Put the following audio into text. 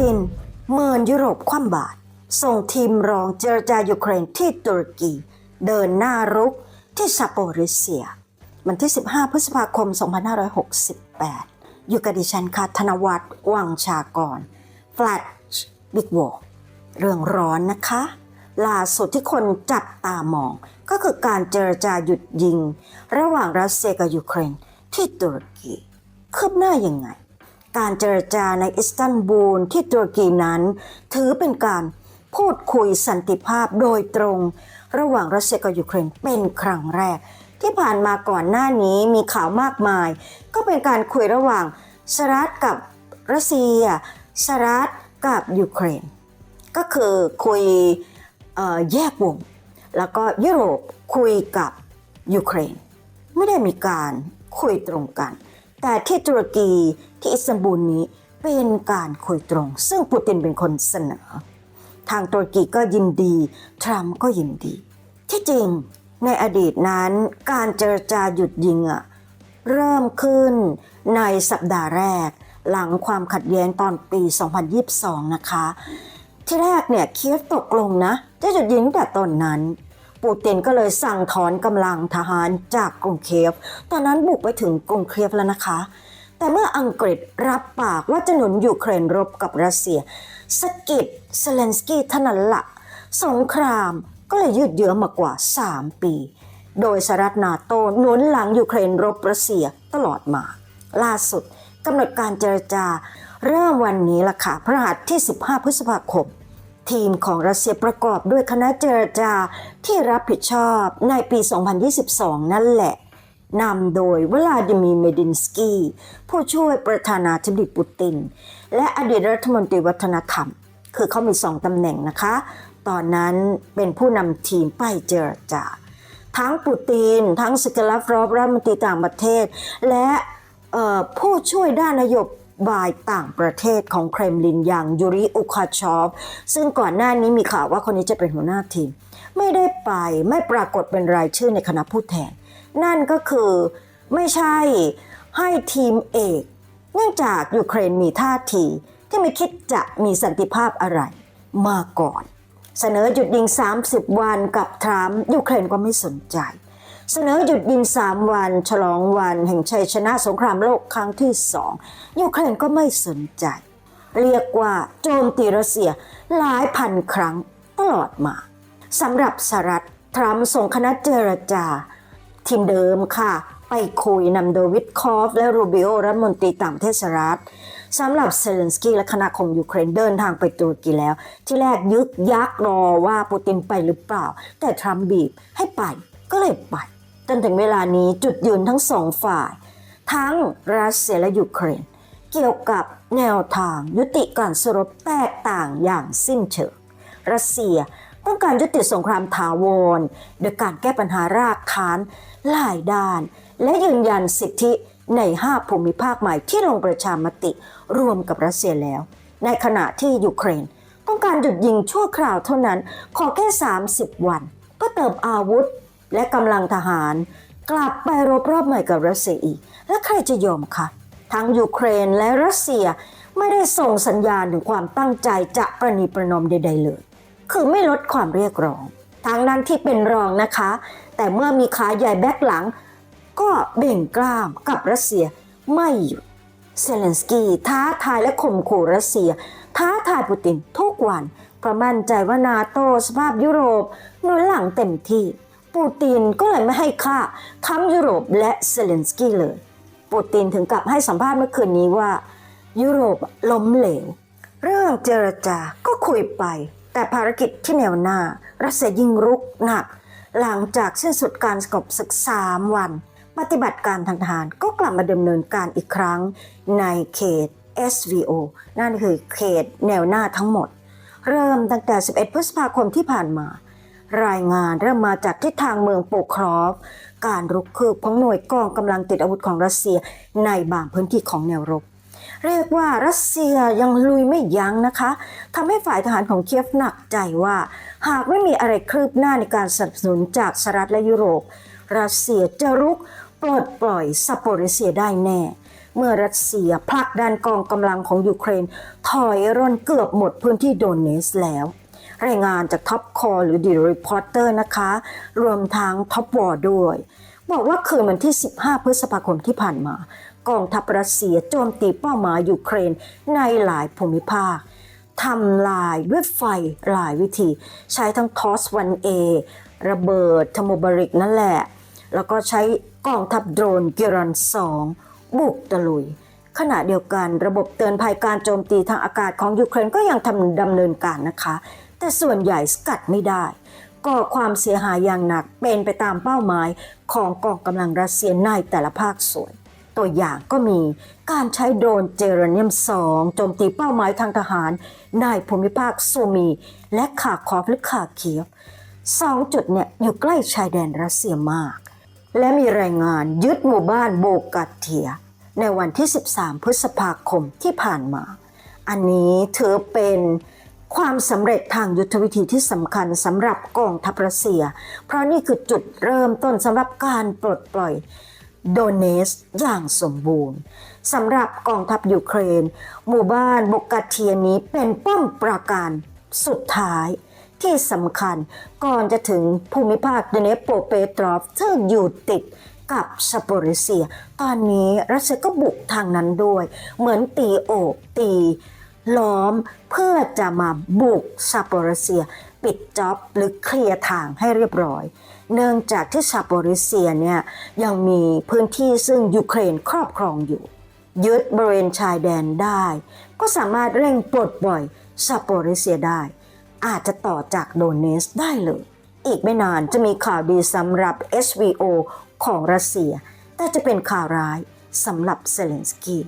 ตินเมินยุโรปคว่ำบาตรส่งทีมรองเจรจายูเครนที่ตุรกี เดินหน้ารุกที่ซาโปริเซีย วันที่ 15 พฤษภาคม 2568 อยู่กับดิฉันค่ะธนวัฒน์วังชากรฟลัดบิ๊กวอเรื่องร้อนนะคะ ล่าสุดที่คนจับตามอง ก็คือการเจรจาหยุดยิง ระหว่างรัสเซียกับยูเครนที่ตุรกีคืบหน้ายังไง การเจรจาในอิสตันบูลที่ตุรกีนั้น ถือเป็นการพูดคุยสันติภาพโดยตรง ระหว่างรัสเซียกับยูเครนเป็นครั้งแรก ที่ผ่านมาก่อนหน้านี้มีข่าวมากมาย ก็เป็นการคุยระหว่างสหรัฐกับรัสเซียสหรัฐกับยูเครน ก็คือคุยแยกวงแล้วก็ยุโรปคุยกับยูเครน ไม่ได้มีการคุยตรงกัน แต่ที่ตุรกีที่อิสตันบูลนี้เป็นการคุยตรง ซึ่งปูตินเป็นคนเสนอ ทางตุรกีก็ยินดี ทรัมป์ก็ยินดี ที่จริงในอดีตนั้นการเจรจาหยุดยิงอะเริ่มขึ้นในสัปดาห์แรก หลังความขัดแย้งตอนปี 2022 นะคะ ที่แรกเนี่ยเคียฟตกลงนะ จะหยุดยิงแต่ตอนนั้น ปูตินก็เลยสั่งถอนกำลังทหารจากกรุงเคียฟ ตอนนั้นบุกไปถึงกรุงเคียฟแล้วนะคะ แต่เมื่ออังกฤษรับปากว่าจะหนุนยูเครนรบกับรัสเซียสกิดเซเลนสกี้ท่านั้นละสงครามก็เลยยืดเยื้อมากว่า 3 ปี โดยสหรัฐนาโตหนุนหลังยูเครนรบรัสเซียตลอดมา ล่าสุดกำหนดการเจรจา เริ่มวันนี้ล่ะค่ะพฤหัสที่ 15 พฤษภาคม ทีมของรัสเซียประกอบด้วยคณะเจรจาที่รับผิดชอบในปี 2022 นั่นแหละนำโดยวลาดิมีร์เมดินสกี้ ผู้ช่วยประธานาธิบดีปูติน และอดีตรัฐมนตรีวัฒนธรรม คือเขามีสองตำแหน่งนะคะ ตอนนั้นเป็นผู้นำทีมไปเจรจา ทั้งปูติน ทั้งสกลาฟรอฟรัฐมนตรีต่างประเทศ และผู้ช่วยด้านนโยบ บายต่างประเทศของเครมลินอย่างยูริอุคาชอฟซึ่งก่อนหน้านี้มีข่าวว่าคนนี้จะเป็นหัวหน้าทีม ไม่ได้ไปไม่ปรากฏเป็นรายชื่อในคณะผู้แทน นั่นก็คือไม่ใช่ให้ทีมเอก เนื่องจากยูเครนมีท่าทีที่ไม่คิดจะมีสันติภาพอะไรมาก่อน เสนอหยุดยิง 30 วันกับทรัมป์ยูเครนก็ไม่สนใจ เสนอหยุดยิง 3 วัน ฉลองวันแห่งชัยชนะสงครามโลกครั้งที่สองยูเครนก็ไม่สนใจ เรียกว่าโจมตีรัสเซียหลายพันครั้งตลอดมาสำหรับสหรัฐทรัมป์ส่งคณะเจรจา ทีมเดิมค่ะ ไปคุยนำโดวิทคอฟ และรูบิโอรัฐมนตรีต่างประเทศสหรัฐสำหรับเซเลนสกี้และคณะของยูเครนเดินทางไปตุรกีแล้ว ที่แรกยึกยักรอว่าปูตินไปหรือเปล่า แต่ทรัมป์บีบให้ไปก็เลยไป จนถึงเวลานี้จุดยืนทั้งสองฝ่าย ทั้งรัสเซียและยูเครน เกี่ยวกับแนวทางยุติการสรบแตกต่างอย่างสิ้นเชิงรัสเซียต้องการยุติสงครามถาวรโดยการแก้ปัญหารากฐานหลายด้าน และยืนยันสิทธิใน 5 ภูมิภาคใหม่ที่ลงประชามติรวมกับรัสเซียแล้ว ในขณะที่ยูเครน ต้องการหยุดยิงชั่วคราวเท่านั้น ขอแค่ 30 วัน ก็เติมอาวุธ และกำลังทหาร กลับไปรบรอบใหม่กับรัสเซียอีก และใครจะยอมคะทั้งยูเครนและรัสเซียไม่ได้ส่งสัญญาณถึงความตั้งใจจะประนีประนอมใด ๆ เลย คือไม่ลดความเรียกร้องทางนั้นที่เป็นรองนะคะ แต่เมื่อมีขาใหญ่แบกหลัง ก็เบ่งกล้ามกับรัสเซียไม่หยุดเซเลนสกี้ท้าทายและข่มขู่รัสเซีย ท้าทายปูตินทุกวันเพราะมั่นใจว่านาโตสภาพยุโรปหนุนหลังเต็มที่ ปูตินก็เลยไม่ให้ค่าทั้งยุโรปและเซเลนสกี้เลย ปูตินถึงกับให้สัมภาษณ์เมื่อคืนนี้ว่า ยุโรปล้มเหลว เรื่องเจรจาก็คุยไป แต่ภารกิจที่แนวหน้า รัสเซียยิงรุกหนัก หลังจากสิ้นสุดการสงบศึกสามวัน ปฏิบัติการทางทหารก็กลับมาดำเนินการอีกครั้งในเขต SVO นั่นคือเขตแนวหน้าทั้งหมด เริ่มตั้งแต่ 11 พฤษภาคมที่ผ่านมา รายงานเริ่มมาจากทิศทางเมืองโปครอฟ การรุกคืบของหน่วยกองกำลังติดอาวุธของรัสเซียในบางพื้นที่ของแนวรบ เรียกว่ารัสเซียยังลุยไม่ยั้งนะคะทำให้ฝ่ายทหารของเคียฟหนักใจว่า หากไม่มีอะไรคืบหน้าในการสนับสนุนจากสหรัฐและยุโรป รัสเซียจะรุกปลดปล่อยซาโปริเซียได้แน่เมื่อรัสเซียผลักดันกองกำลังของยูเครน ถอยร่นเกือบหมดพื้นที่โดเนสแล้ว รายงานจากท็อปคอหรือดีรีพอร์เตอร์นะคะ รวมทั้งท็อปวอร์ด้วย บอกว่าคืนวันที่ 15 พฤษภาคมที่ผ่านมา กองทัพรัสเซียโจมตีเป้าหมายยูเครนในหลายภูมิภาคทำลายด้วยไฟหลายวิธี ใช้ทั้งทอส 1A ระเบิดทโมบริกนั่นแหละ แล้วก็ใช้กองทัพโดรนเกรัน2บุกตะลุย ขณะเดียวกันระบบเตือนภัยการโจมตีทางอากาศของยูเครนก็ยังทำดำเนินการนะคะ แต่ส่วนใหญ่สกัดไม่ได้ก่อความเสียหายอย่างหนักเป็นไปตามเป้าหมายของกองกำลังรัสเซียในแต่ละภาคส่วน ตัวอย่างก็มีการใช้โดรนเจเรเนียม 2 โจมตีเป้าหมายทางทหารในภูมิภาคซูมีและขาคอฟหรือขาเคียฟสองจุดเนี่ยอยู่ใกล้ชายแดนรัสเซียมาก และมีรายงานยึดหมู่บ้านโบกัตเทีย ในวันที่ 13 พฤษภาคมที่ผ่านมา อันนี้ถือเป็น ความสำเร็จทางยุทธวิธีที่สำคัญสำหรับกองทัพรัสเซีย เพราะนี่คือจุดเริ่มต้นสำหรับการปลดปล่อยโดเนสอย่างสมบูรณ์สำหรับกองทัพยูเครน หมู่บ้านบกกัตเทียนี้เป็นป้อมปราการสุดท้ายที่สำคัญก่อนจะถึงภูมิภาคเดเนโปเปตรอฟซึ่งอยู่ติดกับซาโปริเซีย ตอนนี้รัสเซียก็บุกทางนั้นด้วย เหมือนตีโอบตี ล้อมเพื่อจะมาบุกซาโปริเซีย ปิดจ็อบหรือเคลียร์ทางให้เรียบร้อย เนื่องจากที่ซาโปริเซียเนี่ยยังมีพื้นที่ซึ่งยูเครนครอบครองอยู่ ยึดบริเวณชายแดนได้ ก็สามารถเร่งปลดปล่อยซาโปริเซียได้ อาจจะต่อจากโดเนสได้เลย อีกไม่นานจะมีข่าวดีสำหรับ SVO ของรัสเซีย แต่จะเป็นข่าวร้ายสำหรับเซเลนสกี้